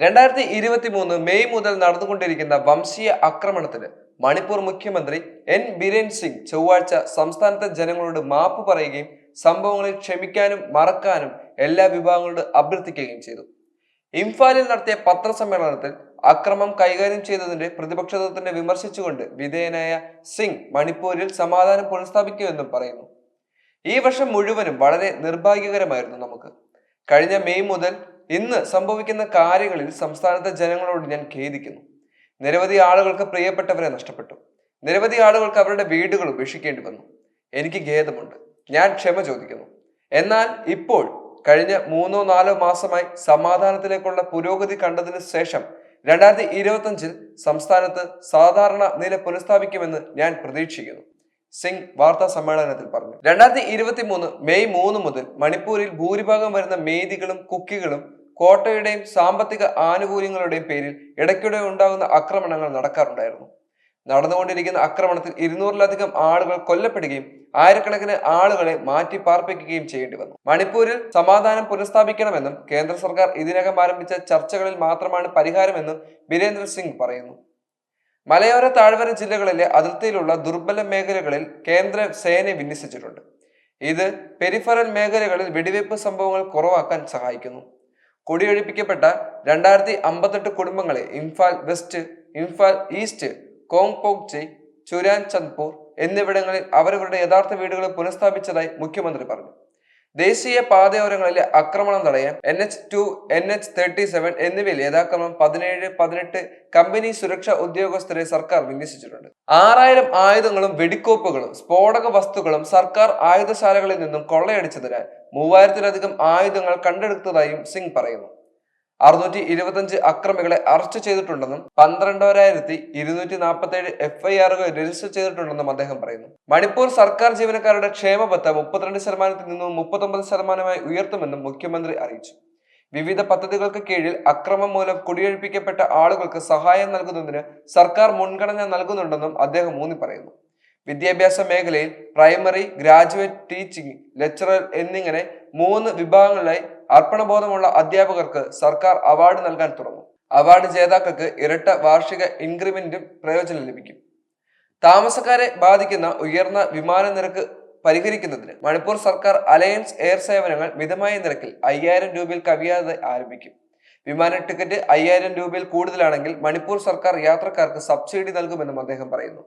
രണ്ടായിരത്തി ഇരുപത്തി മൂന്ന് മെയ് മുതൽ നടന്നുകൊണ്ടിരിക്കുന്ന വംശീയ ആക്രമണത്തിന് മണിപ്പൂർ മുഖ്യമന്ത്രി എൻ ബിരേൻ സിംഗ് ചൊവ്വാഴ്ച സംസ്ഥാനത്തെ ജനങ്ങളോട് മാപ്പ് പറയുകയും സംഭവങ്ങളിൽ ക്ഷമിക്കാനും മറക്കാനും എല്ലാ വിഭാഗങ്ങളോട് അഭ്യർത്ഥിക്കുകയും ചെയ്തു. ഇംഫാലിൽ നടത്തിയ പത്രസമ്മേളനത്തിൽ അക്രമം കൈകാര്യം ചെയ്തതിന്റെ പ്രതിപക്ഷത്തിന്റെ വിമർശിച്ചുകൊണ്ട് വിധേയനായ സിംഗ് മണിപ്പൂരിൽ സമാധാനം പുനഃസ്ഥാപിക്കുമെന്നും പറയുന്നു. ഈ വർഷം മുഴുവനും വളരെ നിർഭാഗ്യകരമായിരുന്നു നമുക്ക്. കഴിഞ്ഞ മെയ് മുതൽ ഇന്ന് സംഭവിക്കുന്ന കാര്യങ്ങളിൽ സംസ്ഥാനത്തെ ജനങ്ങളോട് ഞാൻ ഖേദിക്കുന്നു. നിരവധി ആളുകൾക്ക് പ്രിയപ്പെട്ടവരെ നഷ്ടപ്പെട്ടു. നിരവധി ആളുകൾക്ക് അവരുടെ വീടുകൾ ഉപേക്ഷിക്കേണ്ടി വന്നു. എനിക്ക് ഖേദമുണ്ട്. ഞാൻ ക്ഷമ ചോദിക്കുന്നു. എന്നാൽ ഇപ്പോൾ കഴിഞ്ഞ മൂന്നോ നാലോ മാസമായി സമാധാനത്തിലേക്കുള്ള പുരോഗതി കണ്ടതിന് ശേഷം രണ്ടായിരത്തി ഇരുപത്തഞ്ചിൽ സംസ്ഥാനത്ത് സാധാരണ നില പുനഃസ്ഥാപിക്കുമെന്ന് ഞാൻ പ്രതീക്ഷിക്കുന്നു. സിംഗ് വാർത്താ സമ്മേളനത്തിൽ പറഞ്ഞു. രണ്ടായിരത്തി ഇരുപത്തി മൂന്ന് മെയ് മൂന്ന് മുതൽ മണിപ്പൂരിൽ ഭൂരിഭാഗം വരുന്ന മേദികളും കുക്കികളും കോട്ടയുടെയും സാമ്പത്തിക ആനുകൂല്യങ്ങളുടെയും പേരിൽ ഇടയ്ക്കിടെ ഉണ്ടാകുന്ന ആക്രമണങ്ങൾ നടക്കാറുണ്ടായിരുന്നു. നടന്നുകൊണ്ടിരിക്കുന്ന ആക്രമണത്തിൽ ഇരുന്നൂറിലധികം ആളുകൾ കൊല്ലപ്പെടുകയും ആയിരക്കണക്കിന് ആളുകളെ മാറ്റി പാർപ്പിക്കുകയും ചെയ്യേണ്ടി വന്നു. മണിപ്പൂരിൽ സമാധാനം പുനഃസ്ഥാപിക്കണമെന്നും കേന്ദ്ര സർക്കാർ ഇതിനകം ആരംഭിച്ച ചർച്ചകളിൽ മാത്രമാണ് പരിഹാരമെന്നും ബിരേന്ദ്ര സിംഗ് പറയുന്നു. മലയോര താഴ്വര ജില്ലകളിലെ അതിർത്തിയിലുള്ള ദുർബല മേഖലകളിൽ കേന്ദ്ര സേനയെ വിന്യസിച്ചിട്ടുണ്ട്. ഇത് പെരിഫറൽ മേഖലകളിൽ വെടിവയ്പ് സംഭവങ്ങൾ കുറവാക്കാൻ സഹായിക്കുന്നു. കുടിയൊഴിപ്പിക്കപ്പെട്ട രണ്ടായിരത്തി അമ്പത്തെട്ട് കുടുംബങ്ങളെ Imphal west Imphal east Kangpokpi Churachandpur എന്നിവിടങ്ങളിൽ അവരവരുടെ യഥാർത്ഥ വീടുകൾ പുനഃസ്ഥാപിച്ചതായി മുഖ്യമന്ത്രി പറഞ്ഞു. ദേശീയ പാതയോരങ്ങളിലെ ആക്രമണം തടയാൻ N H two N H thirty seven എന്നിവയിൽ യഥാക്രമം പതിനേഴ് പതിനെട്ട് കമ്പനി സുരക്ഷാ ഉദ്യോഗസ്ഥരെ സർക്കാർ വിന്യസിച്ചിട്ടുണ്ട്. ആറായിരം ആയുധങ്ങളും വെടിക്കോപ്പുകളും സ്ഫോടക വസ്തുക്കളും സർക്കാർ ആയുധശാലകളിൽ നിന്നും കൊള്ളയടിച്ചതിനാൽ മൂവായിരത്തിലധികം ആയുധങ്ങൾ കണ്ടെടുത്തതായും സിംഗ് പറയുന്നു. അറുന്നൂറ്റി ഇരുപത്തഞ്ച് അക്രമികളെ അറസ്റ്റ് ചെയ്തിട്ടുണ്ടെന്നും പന്ത്രണ്ടോരായിരത്തി ഇരുന്നൂറ്റി നാൽപ്പത്തി ഏഴ് എഫ്ഐആറുകൾ രജിസ്റ്റർ ചെയ്തിട്ടുണ്ടെന്നും അദ്ദേഹം പറയുന്നു. മണിപ്പൂർ സർക്കാർ ജീവനക്കാരുടെ ക്ഷേമബത്ത മുപ്പത്തിരണ്ട് ശതമാനത്തിൽ നിന്നും മുപ്പത്തൊമ്പത് ശതമാനമായി ഉയർത്തുമെന്നും മുഖ്യമന്ത്രി അറിയിച്ചു. വിവിധ പദ്ധതികൾക്ക് കീഴിൽ അക്രമം മൂലം കുടിയൊഴിപ്പിക്കപ്പെട്ട ആളുകൾക്ക് സഹായം നൽകുന്നതിന് സർക്കാർ മുൻഗണന നൽകുന്നുണ്ടെന്നും അദ്ദേഹം ഊന്നി പറയുന്നു വിദ്യാഭ്യാസ മേഖലയിൽ പ്രൈമറി ഗ്രാജുവേറ്റ് ടീച്ചിങ് ലെക്ചറർ എന്നിങ്ങനെ മൂന്ന് വിഭാഗങ്ങളിലായി അർപ്പണബോധമുള്ള അധ്യാപകർക്ക് സർക്കാർ അവാർഡ് നൽകാൻ തുടങ്ങും. അവാർഡ് ജേതാക്കൾക്ക് ഇരട്ട വാർഷിക ഇൻക്രിമെന്റും പ്രയോജനം ലഭിക്കും. താമസക്കാരെ ബാധിക്കുന്ന ഉയർന്ന വിമാന നിരക്ക് പരിഹരിക്കുന്നതിന് മണിപ്പൂർ സർക്കാർ അലയൻസ് എയർ സേവനങ്ങൾ മിതമായ നിരക്കിൽ അയ്യായിരം രൂപയിൽ കവിയാതെ ആരംഭിക്കും. വിമാന ടിക്കറ്റ് അയ്യായിരം രൂപയിൽ കൂടുതലാണെങ്കിൽ മണിപ്പൂർ സർക്കാർ യാത്രക്കാർക്ക് സബ്സിഡി നൽകുമെന്നും അദ്ദേഹം പറയുന്നു.